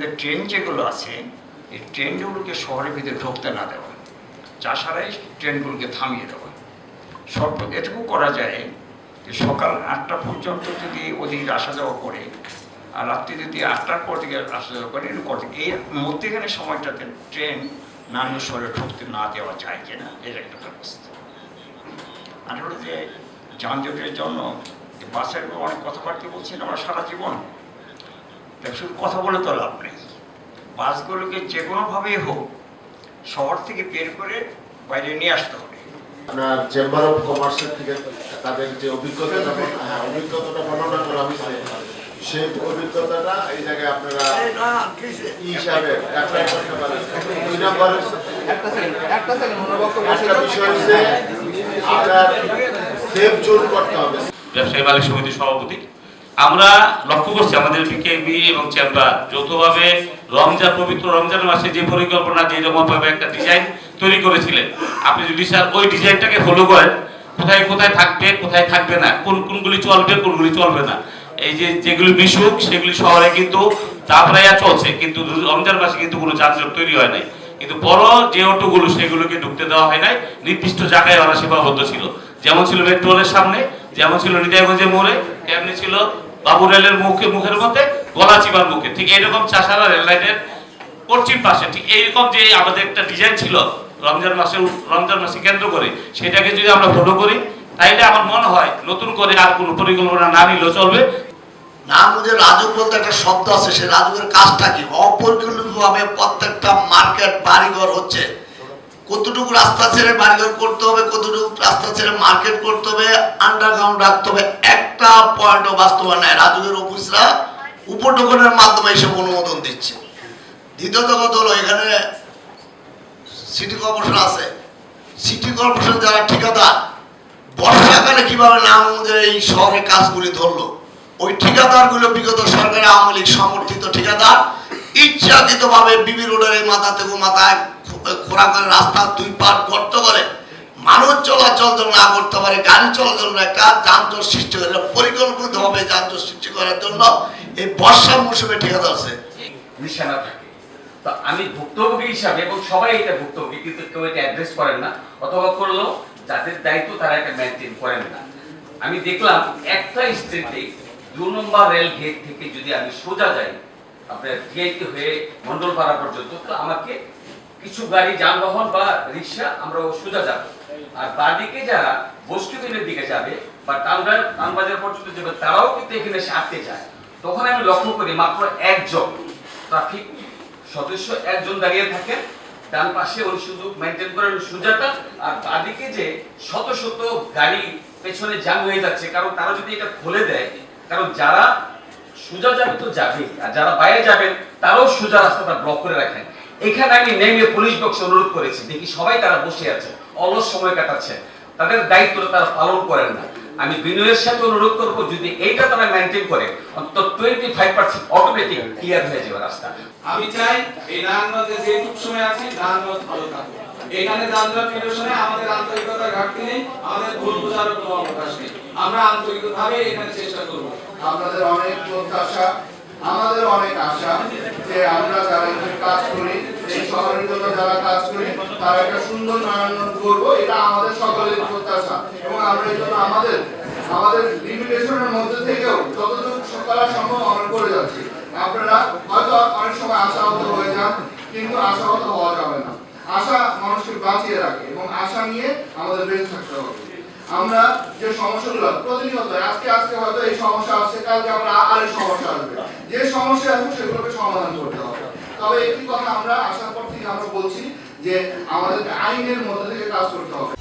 আমাদের ট্রেন যেগুলো আছে, এই ট্রেনগুলোকে শহরের ভিতরে ঢুকতে না দেওয়া, চাষারাই ট্রেনগুলোকে থামিয়ে দেওয়া। সব এটুকু করা যায় যে সকাল আটটা পর্যন্ত যদি ওদিকে আসা যাওয়া করে, আর রাত্রি যদি আটটার পর থেকে আসা যাওয়া করে এরকম করতে এই মধ্যেখানে সময়টাতে ট্রেন নান্য শহরে ঢুকতে না দেওয়া যায় কিনা, এর একটা ব্যবস্থা। আর হলো যে যানজটের জন্য বাসের অনেক কথাবার্তা বলছেন, আমরা সারা জীবন শুধু কথা বলে তো লাভ নেই। বাসগুলোকে যে কোনোভাবেই হোক শহর থেকে বের করে বাইরে নিয়ে আসতে হবে। আপনার চেম্বার অফ কমার্সের থেকে তাদের যে অভিজ্ঞতাটা হ্যাঁ অভিজ্ঞতাটা বর্ণনা করা হয়েছে সেই অভিজ্ঞতাটা এই জায়গায় আপনারা হিসাবে অ্যাপ্লাই করতে পারেন। দুই নম্বর একটা সেকেন্ড একটা সেকেন্ড ওনার বক্তব্য একটা বিষয় হচ্ছে আপনার সেফ জোন করতে হবে। ব্যবসায়ী মালিক সমিতির সভাপতি আমরা লক্ষ্য করছি আমাদের বিকেবি এবং চেম্বার যৌথভাবে রমজান, পবিত্র রমজান মাসে যে পরিকল্পনা, যে রকম ভাবে একটা ডিজাইন তৈরি করেছিলেন। আপনি যদি স্যার ওই ডিজাইনটাকে ফলো করেন, কোথায় কোথায় থাকবে কোথায় থাকবে না, কোন কোনগুলি চলবে কোনগুলি চলবে না, এই যে যেগুলি মিশুক, সেগুলি শহরে কিন্তু দাবরাইয়া চলছে, কিন্তু রমজান মাসে কিন্তু কোনো যানজট তৈরি হয় নাই। কিন্তু বড় যে অটোগুলো, সেগুলোকে ঢুকতে দেওয়া হয় নাই, নির্দিষ্ট জায়গায় ওরা সীমাবদ্ধ ছিল। যেমন ছিল মেট্রোলের সামনে, যেমন ছিল হৃদয়গঞ্জের মোড়ে, তেমনি ছিল বাবু রেলের মুখে, মুখের মধ্যে গলাচিবার মুখে। ঠিক এইরকম চাষারা রেল লাইনের পশ্চিম পাশে, ঠিক এইরকম যে আমাদের একটা ডিজাইন ছিল রমজান মাসে রমজান মাসে কেন্দ্র করে, সেটাকে যদি আমরা ফলো করি, তাইলে আমার মনে হয় নতুন করে আর কোনো পরিকল্পনা না নিলেও চলবে। নাম যে রাজুক বলতে একটা শব্দ আছে, সে রাজুকের কাজটা কি? অপরিকল্পিতভাবে প্রত্যেকটা মার্কেট, বাড়িঘর হচ্ছে। কতটুকু রাস্তা ছেড়ে বাড়িঘর করতে হবে, কতটুকু রাস্তা ছেড়ে মার্কেট করতে হবে আন্ডারগ্রাউন্ড রাখতে হবে একটা পয়েন্টও বাস্তবায়ন রাজুকের অফিসরা উপটোকনের মাধ্যমে এসব অনুমোদন দিচ্ছে। দ্বিতীয়ত কথা হলো, এখানে সিটি কর্পোরেশন আছে। সিটি কর্পোরেশন যারা ঠিকাদার, বর্ষাকালে কীভাবে নাম এই শহরে কাজগুলি ধরলো, ওই ঠিকাদারগুলো বিগত সরকারের আওয়ামী লীগ সমর্থিত ঠিকাদার ইচ্ছাকৃত ভাবে বিবি রোডের মাথা থেকে মাথায় খোরা করে রাস্তা দুই পার গর্ত করে মানুষ চলাচল যেন না করতে পারে, গাড়ি চলাচল না একটা যানজট সৃষ্টি করে পরিকল্পিত ভাবে যানজট সৃষ্টি করার জন্য এই বর্ষা মৌসুমে ঠিকাদার আছে। নিশানা থাকে। আমি ভুক্তভোগী হিসাবে, এবং সবাই এটা ভুক্তভোগী, কিন্তু কেউ এটা অ্যাড্রেস করেন না, অথবা করলেও যাদের দায়িত্ব তারা এটা মেনটেন করেন না। আমি দেখলাম একটা স্ট্রিটে দু নম্বর রেল গেট থেকে যদি আমি সোজা যাই, আপনার ভিআইপি হয়ে মন্ডলপাড়া পর্যন্ত, তো আমাকে কিছু গাড়ি, যানবাহন বা রিক্সা আমরা সোজা যাব। আর বাদিকে যারা বস্তুবিনের দিকে যাবে বা টানবাজার টানবাজার পর্যন্ত যাবে, তারাও কিন্তু এখানে এসে আটকে যায় তখন আমি লক্ষ্য করি মাত্র একজন ট্রাফিক সদস্য একজন দাঁড়িয়ে থাকেন ডান পাশে উনি শুধু মেনটেন করেন সুজাটা, আর বাদিকে যে শত শত গাড়ি পেছনে জাম হয়ে যাচ্ছে, কারণ তারা যদি এটা খুলে দেয়, কারণ যারা সোজা যাবে তো যাবে আর যারা বাইরে যাবেন, তারাও সোজা রাস্তাটা ব্লক করে রাখেন। এখানে আমি নেমে পুলিশ বক্সে অনুরোধ করেছি, দেখি সবাই তারা বসে আছে। অলস সময় কাটাচ্ছে। তাদের দায়িত্ব তারা পালন করেন না। আমি বিনয়ের সাথে অনুরোধ করব যদি এইটা তারা মেনটেন করে অন্তত twenty five percent automatic clear হয়ে যাবে রাস্তা। আমি চাই এই নারায়ণগঞ্জে যেটুক সময় আছি নারায়ণগঞ্জ ভালো থাকুক। এখানে যানজট নিরসনে আমাদের আন্তরিকতার ঘাটতি নেই আমাদের ভুল বোঝারও কোনো অবকাশ নেই। আমরা আন্তরিকভাবে এখানে চেষ্টা করব। আপনাদের অনেক প্রত্যাশা আমাদের অনেক আশা যে আমরা যারা কাজ করি শহরের জন্য যারা কাজ করি, তারা একটা সুন্দর নারায়ণগঞ্জ করব এটা আমাদের সকলের প্রত্যাশা। এবং আমরা এই জন্য আমাদের আমাদের লিমিটেশনের মধ্যে থেকেও যতটুকু করা সম্ভব আমরা করে যাচ্ছি। আপনারা হয়তো অনেক সময় আশাহত হয়ে যান, কিন্তু আশাহত হওয়া যাবে না। আশা মানুষকে বাঁচিয়ে রাখে এবং আশা নিয়ে আমাদের বেঁচে থাকতে হবে। আমরা যে সমস্যাগুলো, প্রতিনিয়ত, আজকে আজকে হয়তো এই সমস্যা আসছে, কালকে আমরা আরেক সমস্যা আসবে। যে সমস্যা আসবে, সেগুলোকে সমাধান করতে হবে। তবে একটি কথা আমরা আসার পর থেকে আমরা বলছি যে আমাদেরকে আইনের মধ্যে থেকে কাজ করতে হবে।